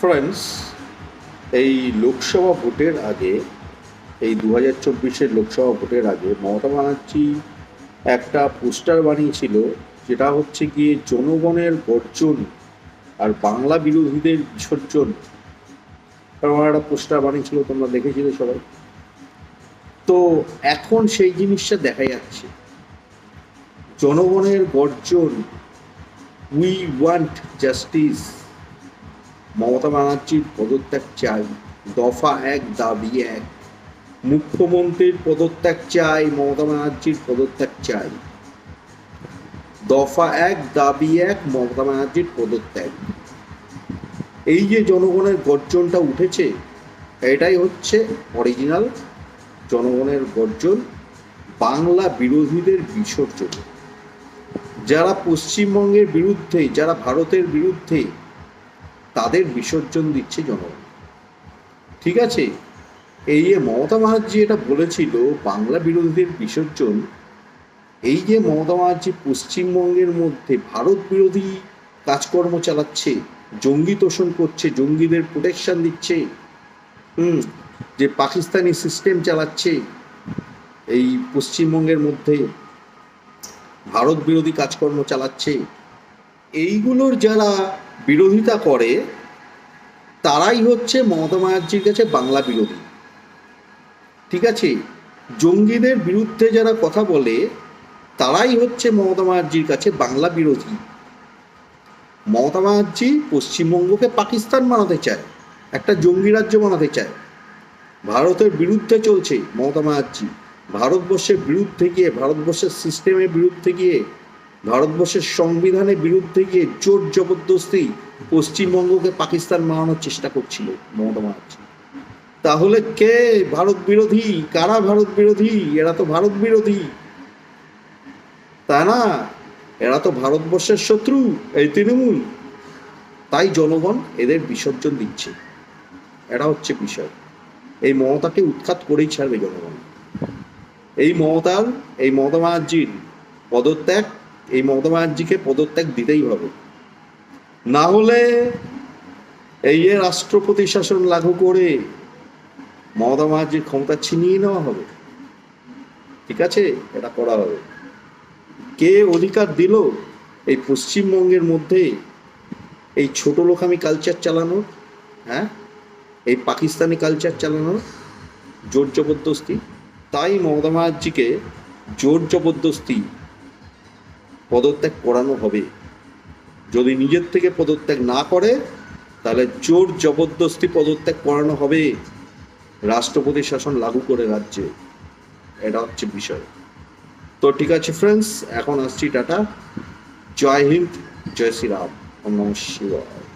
Friends এই লোকসভা ভোটের আগে, এই দু হাজার চব্বিশের লোকসভা ভোটের আগে মমতা ব্যানার্জি একটা পোস্টার বানিয়েছিল, যেটা হচ্ছে গিয়ে জনগণের গর্জন আর বাংলা বিরোধীদের বিসর্জন। এরকম একটা পোস্টার বানিয়েছিল, তোমরা দেখেছিলে সবাই। তো এখন সেই জিনিসটা দেখা যাচ্ছে। জনগণের গর্জন উই ওয়ান্ট জাস্টিস মমতা ব্যানার্জির পদত্যাগ চাই, দফা এক, দাবি এক। মুখ্যমন্ত্রীর পদত্যাগ চাই, মমতা ব্যানার্জির পদত্যাগ চাই। দফা এক, দাবি এক, মমতা ব্যানার্জির পদত্যাগ। এই যে জনগণের গর্জনটা উঠেছে, এটাই হচ্ছে অরিজিনাল জনগণের গর্জন, বাংলা বিরোধীদের বিসর্জন। যারা পশ্চিমবঙ্গের বিরুদ্ধে, যারা ভারতের বিরুদ্ধে তাদের বিসর্জন দিচ্ছে জনগণ। ঠিক আছে? এই যে মমতা ব্যানার্জি এটা বলেছিল, বাংলা বিরোধীদের বিসর্জন, এই যে মমতা ব্যানার্জি পশ্চিমবঙ্গের মধ্যে ভারত বিরোধী কাজকর্ম চালাচ্ছে, জঙ্গি তোষণ করছে, জঙ্গিদের প্রোটেকশন দিচ্ছে, হুম, যে পাকিস্তানি সিস্টেম চালাচ্ছে, এই পশ্চিমবঙ্গের মধ্যে ভারত বিরোধী কাজকর্ম চালাচ্ছে, এইগুলোর যারা বিরোধিতা করে, তারাই হচ্ছে মমতা ব্যানার্জির কাছে বাংলা বিরোধী। ঠিক আছে? জঙ্গিদের বিরুদ্ধে যারা কথা বলে, তারাই হচ্ছে মমতা ব্যানার্জির কাছে বাংলা বিরোধী। মমতা ব্যানার্জি পশ্চিমবঙ্গকে পাকিস্তান বানাতে চায়, একটা জঙ্গি রাজ্য বানাতে চায়। ভারতের বিরুদ্ধে চলছে মমতা ব্যানার্জি। ভারতবর্ষের বিরুদ্ধে গিয়ে, ভারতবর্ষের সিস্টেমের বিরুদ্ধে গিয়ে ভারতবর্ষের সংবিধানের বিরুদ্ধে গিয়ে জোর জবরদস্তি পশ্চিমবঙ্গকে পাকিস্তান বানানোর চেষ্টা করছিল মমতা ব্যানার্জি। তাহলে কে ভারত বিরোধী? কারা ভারত বিরোধী? এরা তো ভারত বিরোধী। তা না, এরা তো ভারতবর্ষের শত্রু, এই তৃণমূল। তাই জনগণ এদের বিসর্জন দিচ্ছে। এটা হচ্ছে বিষয়। এই মমতাকে উৎখাত করেই ছাড়বে জনগণ। এই মমতার, এই মমতা ব্যানার্জির পদত্যাগ এই মমতা ব্যানার্জিকে পদত্যাগ দিতেই হবে। না হলে এই যে রাষ্ট্রপতি শাসন লাগু করে মমতা ব্যানার্জির ক্ষমতা ছিনিয়ে নেওয়া হবে। ঠিক আছে? এটা করা হবে। কে অধিকার দিল এই পশ্চিমবঙ্গের মধ্যে? এই ছোট লোকামি কালচার চালানোর হ্যাঁ? এই পাকিস্তানি কালচার চালানোর জোর জবরদস্তি। তাই মমতা ব্যানার্জিকে জোর জবরদস্তি পদত্যাগ করানো হবে। যদি নিজের থেকে পদত্যাগ না করে, তাহলে জোর জবরদস্তি পদত্যাগ করানো হবে। রাষ্ট্রপতি শাসন লাগু করে রাজ্যে। এটা হচ্ছে বিষয়। তো ঠিক আছে ফ্রেন্ডস এখন আসছি টাটা। জয় হিন্দ, জয় শ্রী রাম নমস্কার